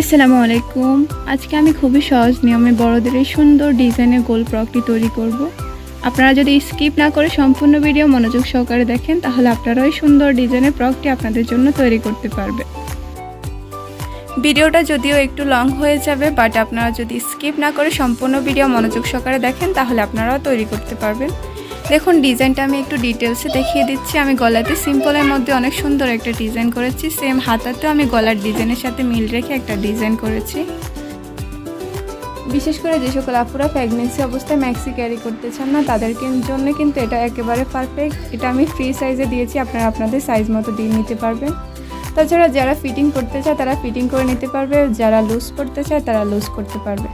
আসসালামু আলাইকুম। আজকে আমি খুবই সহজ নিয়মে বড়দের এই সুন্দর ডিজাইনের গোল ফ্রকটি তৈরি করব। আপনারা যদি স্কিপ না করে সম্পূর্ণ ভিডিও মনোযোগ সহকারে দেখেন, তাহলে আপনারা ওই সুন্দর ডিজাইনের ফ্রকটি আপনাদের জন্য তৈরি করতে পারবে। ভিডিওটা যদিও একটু লং হয়ে যাবে, বাট আপনারা যদি স্কিপ না করে সম্পূর্ণ ভিডিও মনোযোগ সহকারে দেখেন, তাহলে আপনারাও তৈরি করতে পারবেন। দেখুন, ডিজাইনটা আমি একটু ডিটেলসে দেখিয়ে দিচ্ছি। আমি গলাতে সিম্পলের মধ্যে অনেক সুন্দর একটা ডিজাইন করেছি। সেম হাতাতেও আমি গলার ডিজাইনের সাথে মিল রেখে একটা ডিজাইন করেছি। বিশেষ করে যে সকল আপুরা প্রেগনেন্সি অবস্থায় ম্যাক্সি ক্যারি করতে চান না, তাদের জন্য কিন্তু এটা একেবারে পারফেক্ট এটা আমি ফ্রি সাইজে দিয়েছি, আপনারা আপনাদের সাইজ মতো দিয়ে নিতে পারবেন। তাছাড়া যারা ফিটিং করতে চায়, তারা ফিটিং করে নিতে পারবে। যারা লুজ করতে চায়, তারা লুজ করতে পারবে।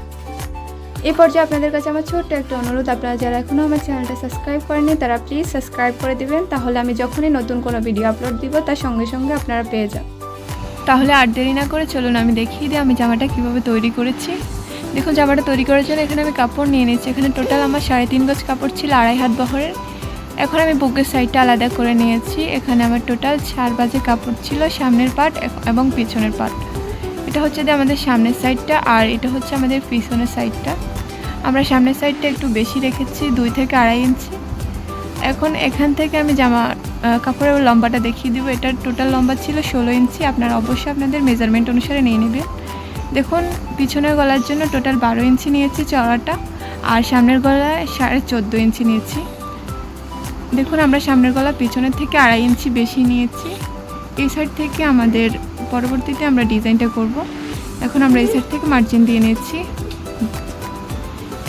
এই পর্যায়ে আপনাদের কাছে আমার ছোট্ট একটা অনুরোধ। আপনারা যারা এখনও আমার চ্যানেলটা সাবস্ক্রাইব করেনি তারা প্লিজ সাবস্ক্রাইব করে দেবেন। তাহলে আমি যখনই নতুন কোনো ভিডিও আপলোড দিব, তার সঙ্গে সঙ্গে আপনারা পেয়ে যান। তাহলে আর দেরি না করে চলুন, আমি দেখিয়ে দিই আমি জামাটা কীভাবে তৈরি করেছি। দেখুন, জামাটা তৈরি করার জন্য এখানে আমি কাপড় নিয়ে নিয়েছি। এখানে টোটাল আমার সাড়ে তিন গজ কাপড় ছিল, আড়াই হাত বহরের। এখন আমি বুকের সাইডটা আলাদা করে নিয়েছি। এখানে আমার টোটাল চার বাজে কাপড় ছিল, সামনের পার্ট এবং পিছনের পার্ট এটা হচ্ছে যে আমাদের সামনের সাইডটা আর এটা হচ্ছে আমাদের পিছনের সাইডটা আমরা সামনের সাইডটা একটু বেশি রেখেছি, দুই থেকে আড়াই ইঞ্চি। এখন এখান থেকে আমি জামা কাপড়ের লম্বাটা দেখিয়ে দিব। এটার টোটাল লম্বা ছিল ষোলো ইঞ্চি। আপনারা অবশ্যই আপনাদের মেজারমেন্ট অনুসারে নিয়ে নেবেন। দেখুন, পিছনের গলার জন্য টোটাল বারো ইঞ্চি নিয়েছি চড়াটা আর সামনের গলায় সাড়ে চোদ্দ ইঞ্চি নিয়েছি। দেখুন, আমরা সামনের গলা পিছনের থেকে আড়াই ইঞ্চি বেশি নিয়েছি। এই সাইড থেকে আমাদের পরবর্তীতে আমরা ডিজাইনটা করব। এখন আমরা এই সাইড থেকে মার্জিন দিয়ে নিয়েছি।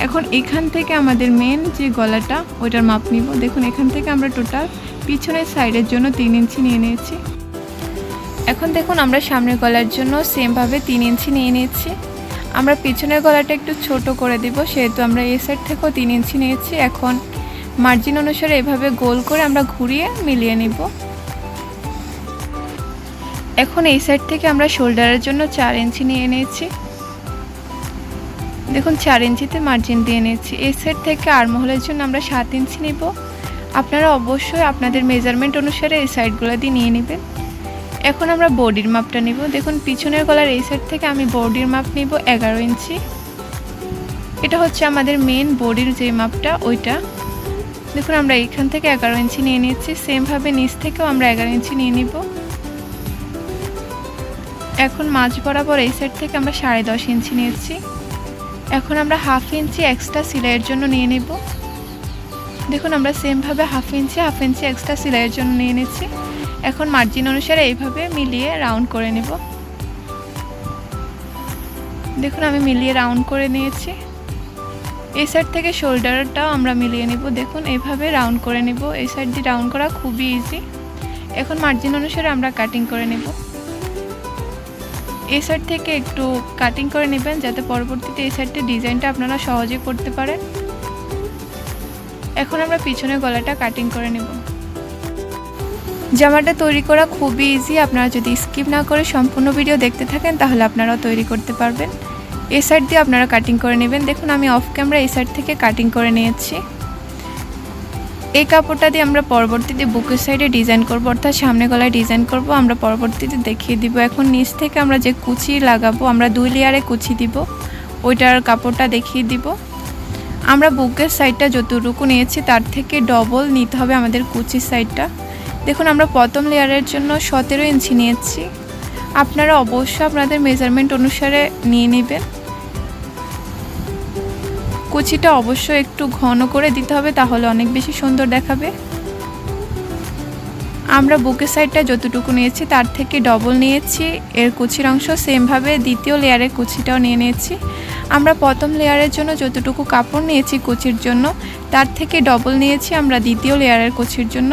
এখন এখান থেকে আমাদের মেন যে গলাটা, ওইটার মাপ নিব। দেখুন, এখান থেকে আমরা টোটাল পিছনের সাইডের জন্য তিন ইঞ্চি নিয়ে নিয়েছি। এখন দেখুন, আমরা সামনের গলার জন্য সেমভাবে তিন ইঞ্চি নিয়ে নিয়েছি। আমরা পিছনের গলাটা একটু ছোট করে দিব, সেহেতু আমরা এই সাইড থেকেও তিন ইঞ্চি নিয়েছি। এখন মার্জিন অনুসারে এভাবে গোল করে আমরা ঘুরিয়ে মিলিয়ে নিব। এখন এই সাইড থেকে আমরা শোল্ডারের জন্য চার ইঞ্চি নিয়ে নিয়েছি। দেখুন, চার ইঞ্চিতে মার্জিন দিয়ে নিয়েছি। এই সাইড থেকে আরমহলের জন্য আমরা সাত ইঞ্চি নিব। আপনারা অবশ্যই আপনাদের মেজারমেন্ট অনুসারে এই সাইডগুলো দিয়ে নিয়ে নেবেন। এখন আমরা বডির মাপটা নিব। দেখুন, পিছনের গলার এই সাইড থেকে আমি বডির মাপ নিব এগারো ইঞ্চি। এটা হচ্ছে আমাদের মেন বডির যে মাপটা, ওইটা। দেখুন, আমরা এখান থেকে এগারো ইঞ্চি নিয়ে নিচ্ছি সেমভাবে নিচ থেকেও আমরা এগারো ইঞ্চি নিয়ে নিব। এখন মাঝ বরাবর এই সাইড থেকে আমরা সাড়ে দশ ইঞ্চি নিয়েছি। এখন আমরা হাফ ইঞ্চি এক্সট্রা সেলাইয়ের জন্য নিয়ে নেব। দেখুন, আমরা সেমভাবে half inch half inch extra সেলাইয়ের জন্য নিয়ে নিচ্ছি। এখন মার্জিন অনুসারে এইভাবে মিলিয়ে রাউন্ড করে নেব। দেখুন, আমি মিলিয়ে রাউন্ড করে নিয়েছি। এই সাইড থেকে শোল্ডারটাও আমরা মিলিয়ে নেব। দেখুন, এইভাবে রাউন্ড করে নেব। এই সাইড দিয়ে রাউন্ড করা খুবই ইজি এখন মার্জিন অনুসারে আমরা কাটিং করে নেব। এই সাইড থেকে একটু কাটিং করে নেবেন যাতে পরবর্তীতে এই সাইডটির ডিজাইনটা আপনারা সহজে করতে পারেন। এখন আমরা পিছনের গলাটা কাটিং করে নেব। জামাটা তৈরি করা খুবই ইজি আপনারা যদি স্কিপ না করে সম্পূর্ণ ভিডিও দেখতে থাকেন, তাহলে আপনারাও তৈরি করতে পারবেন। এই সাইড দিয়ে আপনারা কাটিং করে নেবেন। দেখুন, আমি অফ ক্যামেরা এই সাইড থেকে কাটিং করে নিয়েছি। এই কাপড়টা দিয়ে আমরা পরবর্তীতে বুকের সাইডে ডিজাইন করব, অর্থাৎ সামনে গলায় ডিজাইন করব। আমরা পরবর্তীতে দেখিয়ে দিব, এখন নিচ থেকে আমরা যে কুচি লাগাবো, আমরা দুই লেয়ারে কুচি দিব। ওইটার কাপড়টা দেখিয়ে দিব। আমরা বুকের সাইডটা যতটুকু নিয়েছি, তার থেকে ডবল নিতে হবে আমাদের কুচির সাইডটা দেখুন, আমরা প্রথম লেয়ারের জন্য সতেরো ইঞ্চি নিয়েছি। আপনারা অবশ্যই আপনাদের মেজারমেন্ট অনুসারে নিয়ে নেবেন। কুচিটা অবশ্যই একটু ঘন করে দিতে হবে, তাহলে অনেক বেশি সুন্দর দেখাবে। আমরা বুকের সাইডটা যতটুকু নিয়েছি, তার থেকে ডবল নিয়েছি। এর কুচির অংশ সেমভাবে দ্বিতীয় লেয়ারের কুচিটাও নিয়ে নিয়েছি। আমরা প্রথম লেয়ারের জন্য যতটুকু কাপড় নিয়েছি কুচির জন্য, তার থেকে ডবল নিয়েছি আমরা দ্বিতীয় লেয়ারের কুচির জন্য।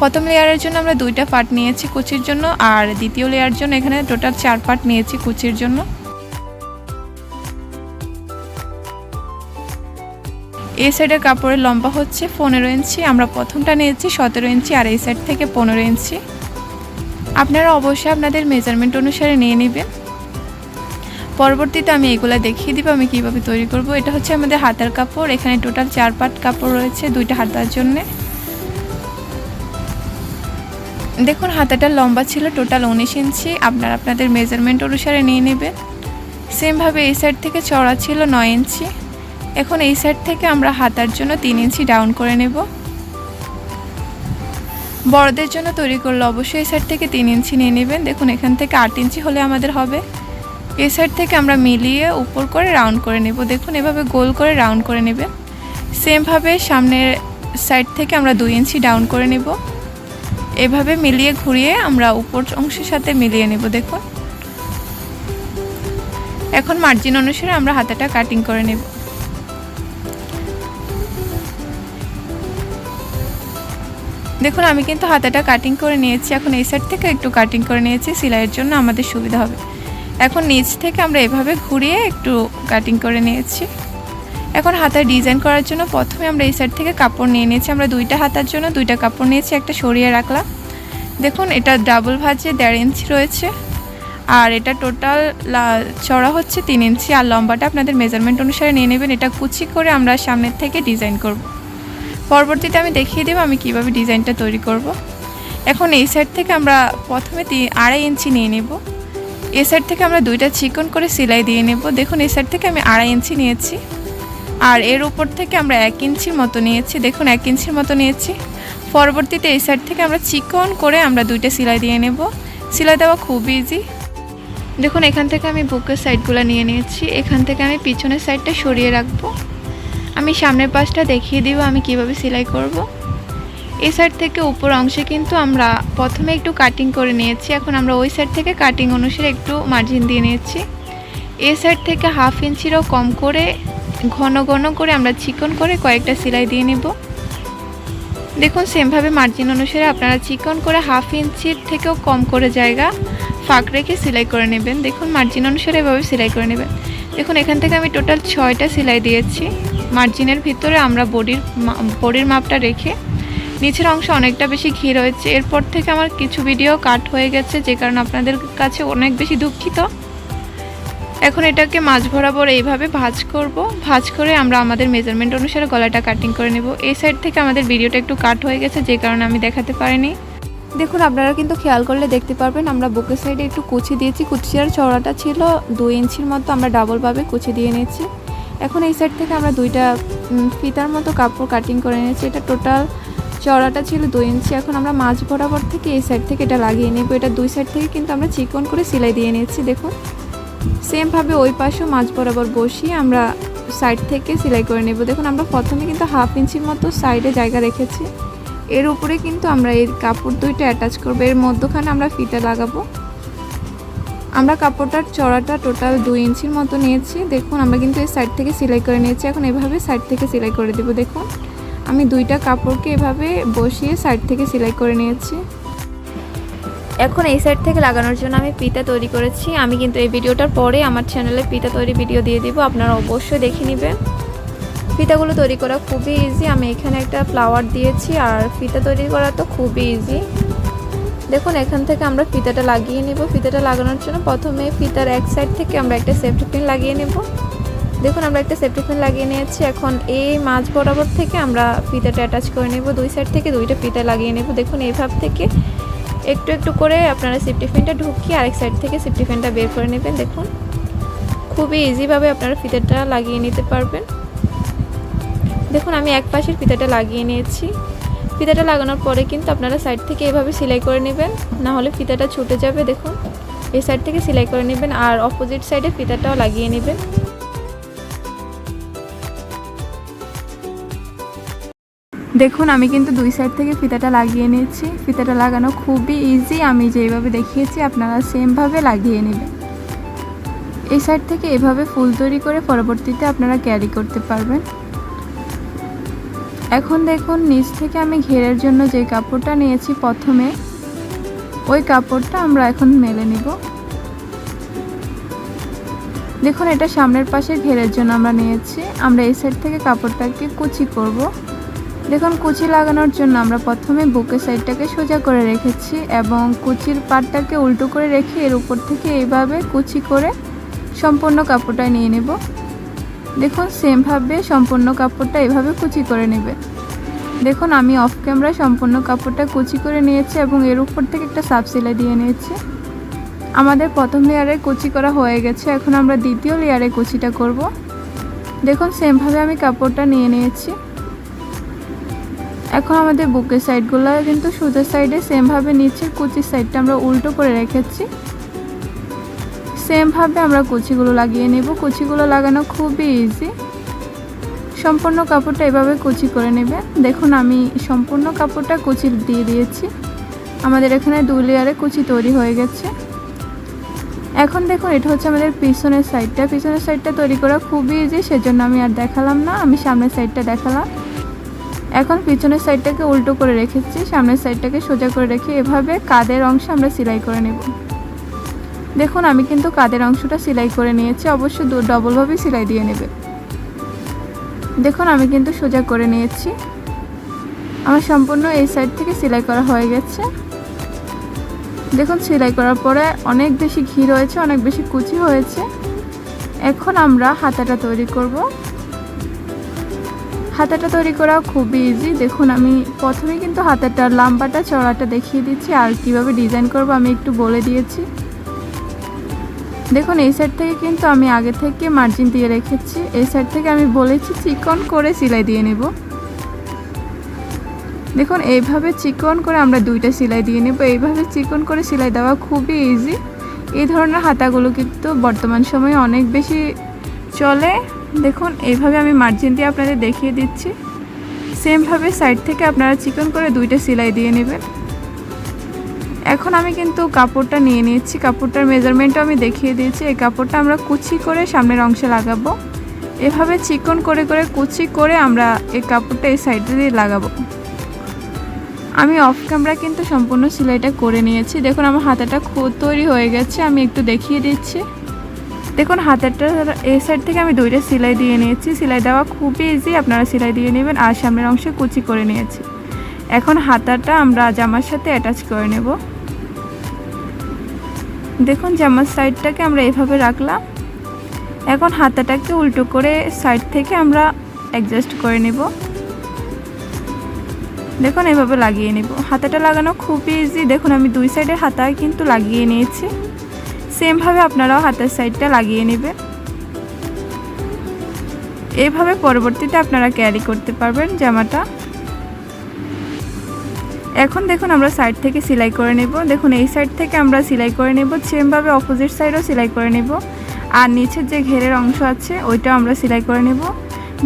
প্রথম লেয়ারের জন্য আমরা দুইটা পার্ট নিয়েছি কুচির জন্য, আর দ্বিতীয় লেয়ার জন্য এখানে টোটাল চার পার্ট নিয়েছি কুচির জন্য। এই সাইডের কাপড়ের লম্বা হচ্ছে পনেরো ইঞ্চি। আমরা প্রথমটা নিয়েছি সতেরো ইঞ্চি আর এই সাইড থেকে পনেরো ইঞ্চি। আপনারা অবশ্যই আপনাদের মেজারমেন্ট অনুসারে নিয়ে নেবেন। পরবর্তীতে আমি এগুলো দেখিয়ে দিব, আমি কীভাবে তৈরি করব। এটা হচ্ছে আমাদের হাতার কাপড়, এখানে টোটাল চার পাট কাপড় রয়েছে দুইটা হাতার জন্যে। দেখুন, হাতাটা লম্বা ছিল টোটাল উনিশ ইঞ্চি। আপনারা আপনাদের মেজারমেন্ট অনুসারে নিয়ে নেবেন। সেমভাবে এই সাইড থেকে চড়া ছিল নয় ইঞ্চি। এখন এই সাইড থেকে আমরা হাতার জন্য তিন ইঞ্চি ডাউন করে নেব। বড়দের জন্য তৈরি করলে অবশ্যই এই সাইড থেকে তিন ইঞ্চি নিয়ে নেবেন। দেখুন, এখান থেকে আট ইঞ্চি হলে আমাদের হবে। এই সাইড থেকে আমরা মিলিয়ে উপর করে রাউন্ড করে নেব। দেখুন, এভাবে গোল করে রাউন্ড করে নেবেন। সেমভাবে সামনের সাইড থেকে আমরা দুই ইঞ্চি ডাউন করে নেব। এভাবে মিলিয়ে ঘুরিয়ে আমরা উপর অংশের সাথে মিলিয়ে নেব, দেখুন। এখন মার্জিন অনুসারে আমরা হাতাটা কাটিং করে নেব। দেখুন, আমি কিন্তু হাতাটা কাটিং করে নিয়েছি। এখন এই সাইড থেকে একটু কাটিং করে নিয়েছি, সেলাইয়ের জন্য আমাদের সুবিধা হবে। এখন নিচ থেকে আমরা এভাবে ঘুরিয়ে একটু কাটিং করে নিয়েছি। এখন হাতায় ডিজাইন করার জন্য প্রথমে আমরা এই সাইড থেকে কাপড় নিয়ে নিয়েছি। আমরা দুইটা হাতার জন্য দুইটা কাপড় নিয়েছি, একটা সরিয়ে রাখলাম। দেখুন, এটা ডাবল ভাজে দেড় ইঞ্চি রয়েছে। আর এটা টোটাল চড়া হচ্ছে তিন ইঞ্চি আর লম্বাটা আপনাদের মেজারমেন্ট অনুসারে নিয়ে নেবেন। এটা কুচি করে আমরা সামনের থেকে ডিজাইন করব। পরবর্তীতে আমি দেখিয়ে দেবো আমি কীভাবে ডিজাইনটা তৈরি করব। এখন এই সাইড থেকে আমরা প্রথমে আড়াই ইঞ্চি নিয়ে নেব। এই সাইড থেকে আমরা দুইটা চিকন করে সেলাই দিয়ে নেব। দেখুন, এই সাইড থেকে আমি আড়াই ইঞ্চি নিয়েছি। আর এর উপর থেকে আমরা এক ইঞ্চির মতো নিয়েছি। দেখুন, এক ইঞ্চির মতো নিয়েছি। পরবর্তীতে এই সাইড থেকে আমরা চিকন করে আমরা দুইটা সেলাই দিয়ে নেব। সেলাই দেওয়া খুব ইজি দেখুন, এখান থেকে আমি বুকের সাইডগুলো নিয়ে নিয়েছি। এখান থেকে আমি পিছনের সাইডটা সরিয়ে রাখব। আমি সামনের পাশটা দেখিয়ে দিব, আমি কীভাবে সেলাই করব। এই সাইড থেকে উপর অংশে কিন্তু আমরা প্রথমে একটু কাটিং করে নিয়েছি, এখন আমরা ওই সাইড থেকে কাটিং অনুসারে একটু মার্জিন দিয়ে নিয়েছি। এই সাইড থেকে হাফ ইঞ্চিরও কম করে, ঘন ঘন করে আমরা চিকন করে কয়েকটা সেলাই দিয়ে নেব। দেখুন সেমভাবে মার্জিন অনুসারে আপনারা চিকন করে হাফ ইঞ্চির থেকেও কম করে জায়গা ফাঁক রেখে সেলাই করে নেবেন। দেখুন মার্জিন অনুসারে এভাবে সেলাই করে নেবেন। দেখুন, এখান থেকে আমি টোটাল ছয়টা সেলাই দিয়েছি। মার্জিনের ভিতরে আমরা বডির বডির মাপটা রেখে নিচের অংশ অনেকটা বেশি ঘি রয়েছে। এরপর থেকে আমার কিছু ভিডিও কাট হয়ে গেছে, যে কারণে আপনাদের কাছে অনেক বেশি দুঃখিত। এখন এটাকে মাছ বরাবর এইভাবে ভাজ করব। ভাজ করে আমরা আমাদের মেজারমেন্ট অনুসারে গলাটা কাটিং করে নেব। এই সাইড থেকে আমাদের ভিডিওটা একটু কাট হয়ে গেছে, যে কারণে আমি দেখাতে পারিনি। দেখুন, আপনারা কিন্তু খেয়াল করলে দেখতে পারবেন, আমরা বুকের সাইডে একটু কুচি দিয়েছি। কুচিয়ার চড়াটা ছিল দুই ইঞ্চির মতো, আমরা ডাবলভাবে কুচি দিয়ে নিয়েছি। এখন এই সাইড থেকে আমরা দুইটা ফিতার মতো কাপড় কাটিং করে নিয়েছি। এটা টোটাল চড়াটা ছিল দুই ইঞ্চি। এখন আমরা মাঝ বরাবর থেকে এই সাইড থেকে এটা লাগিয়ে নেব। এটা দুই সাইড থেকে কিন্তু আমরা চিকন করে সেলাই দিয়ে নিয়েছি, দেখুন। সেমভাবে ওই পাশেও মাঝ বরাবর বসিয়ে আমরা সাইড থেকে সেলাই করে নেব। দেখুন, আমরা প্রথমে কিন্তু হাফ ইঞ্চির মতো সাইডে জায়গা রেখেছি। এর উপরে কিন্তু আমরা এই কাপড় দুইটা অ্যাটাচ করব। এর মধ্যখানে আমরা ফিতা লাগাবো। আমরা কাপড়টার চড়াটা টোটাল দুই ইঞ্চির মতো নিয়েছি। দেখুন, আমরা কিন্তু এই সাইড থেকে সেলাই করে নিয়েছি। এখন এভাবে সাইড থেকে সেলাই করে দেবো, দেখুন। আমি দুইটা কাপড়কে এভাবে বসিয়ে সাইড থেকে সেলাই করে নিয়েছি। এখন এই সাইড থেকে লাগানোর জন্য আমি পিতা তৈরি করেছি। আমি কিন্তু এই ভিডিওটার পরে আমার চ্যানেলে পিতা তৈরি ভিডিও দিয়ে দিব। আপনারা অবশ্যই দেখে নেবেন। ফিতাগুলো তৈরি করা খুবই ইজি আমি এখানে একটা ফ্লাওয়ার দিয়েছি আর ফিতা তৈরি করা তো খুবই ইজি দেখুন, এখান থেকে আমরা ফিতাটা লাগিয়ে নেব। ফিতাটা লাগানোর জন্য প্রথমে ফিতার এক সাইড থেকে আমরা একটা সেফটি পিন লাগিয়ে নেব। দেখুন, আমরা একটা সেফটি পিন লাগিয়ে নিয়েছি। এখন এই মাঝ বরাবর থেকে আমরা ফিতাটা অ্যাটাচ করে নেব। দুই সাইড থেকে দুইটা ফিতা লাগিয়ে নেব। দেখুন এইভাব থেকে একটু একটু করে আপনারা সেফটি পিনটা ঢুকিয়ে আরেক সাইড থেকে সেফটি পিনটা বের করে নেবেন। দেখুন, খুবই ইজিভাবে আপনারা ফিতাটা লাগিয়ে নিতে পারবেন। দেখুন, আমি এক পাশের ফিতাটা লাগিয়ে নিয়েছি। ফিতাটা লাগানোর পরে কিন্তু আপনারা সাইড থেকে এভাবে সেলাই করে নেবেন, না হলে ফিতাটা ছুটে যাবে, দেখুন। এই সাইড থেকে সেলাই করে নেবেন আর অপোজিট সাইডে ফিতাটাও লাগিয়ে নেবেন। দেখুন, আমি কিন্তু দুই সাইড থেকে ফিতাটা লাগিয়ে নিয়েছি। ফিতাটা লাগানো খুবই ইজি আমি যেভাবে দেখিয়েছি, আপনারা সেমভাবে লাগিয়ে নেবেন। এই সাইড থেকে এভাবে ফুল তৈরি করে পরবর্তীতে আপনারা ক্যারি করতে পারবেন। এখন দেখুন, নিচ থেকে আমি ঘেরের জন্য যে কাপড়টা নিয়েছি প্রথমে, ওই কাপড়টা আমরা এখন মেলে নিব। দেখুন, এটা সামনের পাশে ঘেরের জন্য আমরা নিয়েছি। আমরা এই সাইড থেকে কাপড়টাকে কুচি করব। দেখুন, কুচি লাগানোর জন্য আমরা প্রথমে বুকের সাইডটাকে সোজা করে রেখেছি এবং কুচির পাটটাকে উল্টো করে রেখে এর উপর থেকে এইভাবে কুচি করে সম্পূর্ণ কাপড়টা নিয়ে নেব। দেখুন, সেমভাবে সম্পূর্ণ কাপড়টা এভাবে কুচি করে নেবে। দেখুন, আমি অফ ক্যামেরা সম্পূর্ণ কাপড়টা কুচি করে নিয়েছি এবং এর উপর থেকে একটা সাব সেলাই দিয়ে নিয়েছি। আমাদের প্রথম লেয়ারে কুচি করা হয়ে গেছে, এখন আমরা দ্বিতীয় লেয়ারে কুচিটা করব। দেখুন, সেমভাবে আমি কাপড়টা নিয়ে নিয়েছি। এখন আমাদের বুকের সাইডগুলো কিন্তু সুদের সাইডে সেমভাবে নিচের কুচির সাইডটা আমরা উল্টো করে রেখেছি। সেমভাবে আমরা কুচিগুলো লাগিয়ে নেব। কুচিগুলো লাগানো খুবই ইজি সম্পূর্ণ কাপড়টা এভাবে কুচি করে নেবে। দেখুন, আমি সম্পূর্ণ কাপড়টা কুচি দিয়ে দিয়েছি। আমাদের এখানে দু লেয়ারে কুচি তৈরি হয়ে গেছে। এখন দেখুন, এটা হচ্ছে আমাদের পিছনের সাইডটা পিছনের সাইডটা তৈরি করা খুবই ইজি সেজন্য আমি আর দেখালাম না। আমি সামনের সাইডটা দেখালাম। এখন পিছনের সাইডটাকে উল্টো করে রেখেছি। সামনের সাইডটাকে সোজা করে রেখে এভাবে কাদের অংশ আমরা সেলাই করে নেব। দেখুন, আমি কিন্তু কাদের অংশটা সেলাই করে নিয়েছি অবশ্যই ডবলভাবেই সেলাই দিয়ে নেবে। দেখুন, আমি কিন্তু সোজা করে নিয়েছি। আমার সম্পূর্ণ এই সাইড থেকে সেলাই করা হয়ে গেছে। দেখুন, সেলাই করার পরে অনেক বেশি ঘি রয়েছে, অনেক বেশি কুচি হয়েছে। এখন আমরা হাতাটা তৈরি করব। হাতাটা তৈরি করা খুবই ইজি দেখুন, আমি প্রথমে কিন্তু হাতাটা লাম্বাটা চড়াটা দেখিয়ে দিচ্ছি, আর কীভাবে ডিজাইন করব আমি একটু বলে দিয়েছি। দেখুন, এই সাইড থেকে কিন্তু আমি আগে থেকে মার্জিন দিয়ে রেখেছি। এই সাইড থেকে আমি বলেছি চিকন করে সেলাই দিয়ে নেব। দেখুন, এইভাবে চিকন করে আমরা দুইটা সেলাই দিয়ে নেব। এইভাবে চিকন করে সেলাই দেওয়া খুবই ইজি এই ধরনের হাতাগুলো কিন্তু বর্তমান সময়ে অনেক বেশি চলে। দেখুন, এইভাবে আমি মার্জিন দিয়ে আপনাদের দেখিয়ে দিচ্ছি। সেমভাবে সাইড থেকে আপনারা চিকন করে দুইটা সেলাই দিয়ে নেবেন। এখন আমি কিন্তু কাপড়টা নিয়ে নিয়েছি কাপড়টার মেজারমেন্টও আমি দেখিয়ে দিয়েছি। এই কাপড়টা আমরা কুচি করে সামনের অংশে লাগাবো। এভাবে চিকন করে করে কুচি করে আমরা এই কাপড়টা এই সাইডে দিয়ে লাগাবো। আমি অফ ক্যামেরা কিন্তু সম্পূর্ণ সেলাইটা করে নিয়েছি। দেখুন, আমার হাতাটা খুব তৈরি হয়ে গেছে। আমি একটু দেখিয়ে দিচ্ছি। দেখুন হাতেরটা এই সাইড থেকে আমি দুইটা সেলাই দিয়ে নিয়েছি। সেলাই দেওয়া খুবই ইজি আপনারা সেলাই দিয়ে নেবেন আর সামনের অংশে কুচি করে নিয়েছি। এখন হাতাটা আমরা জামার সাথে অ্যাটাচ করে নেব। দেখুন জামার সাইডটাকে আমরা এভাবে রাখলাম। এখন হাতাটাকে উল্টো করে সাইড থেকে আমরা অ্যাডজাস্ট করে নেব। দেখুন, এভাবে লাগিয়ে নেব। হাতাটা লাগানো খুবই ইজি দেখুন, আমি দুই সাইডের হাতা কিন্তু লাগিয়ে নিয়েছি। সেমভাবে আপনারাও হাতের সাইডটা লাগিয়ে নেবেন। এইভাবে পরবর্তীতে আপনারা ক্যারি করতে পারবেন জামাটা। এখন দেখুন আমরা সাইড থেকে সেলাই করে নেব। দেখুন, এই সাইড থেকে আমরা সেলাই করে নেব। সেমভাবে অপোজিট সাইডও সেলাই করে নেব। আর নিচের যে ঘেরের অংশ আছে, ওইটাও আমরা সেলাই করে নেব।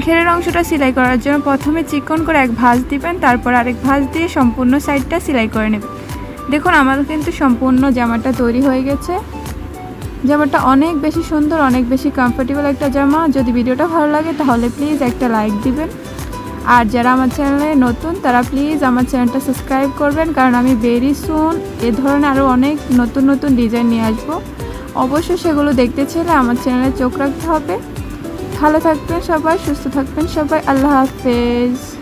ঘেরের অংশটা সেলাই করার জন্য প্রথমে চিকন করে এক ভাঁজ দিবেন, তারপর আরেক ভাঁজ দিয়ে সম্পূর্ণ সাইডটা সেলাই করে নেবেন। দেখুন আমার কিন্তু সম্পূর্ণ জামাটা তৈরি হয়ে গেছে। জামাটা অনেক বেশি সুন্দর, অনেক বেশি কমফোর্টেবল একটা জামা। যদি ভিডিওটা ভালো লাগে, তাহলে প্লিজ একটা লাইক দিবেন। আর যারা আমার চ্যানেলে নতুন, তারা প্লিজ আমার চ্যানেলটা সাবস্ক্রাইব করবেন, কারণ আমি ভেরি সুন এ ধরনের আরও অনেক নতুন নতুন ডিজাইন নিয়ে আসব। অবশ্যই সেগুলো দেখতে চাইলে আমার চ্যানেলে চোখ রাখতে হবে। ভালো থাকবেন সবাই, সুস্থ থাকবেন সবাই, আল্লাহ হাফেজ।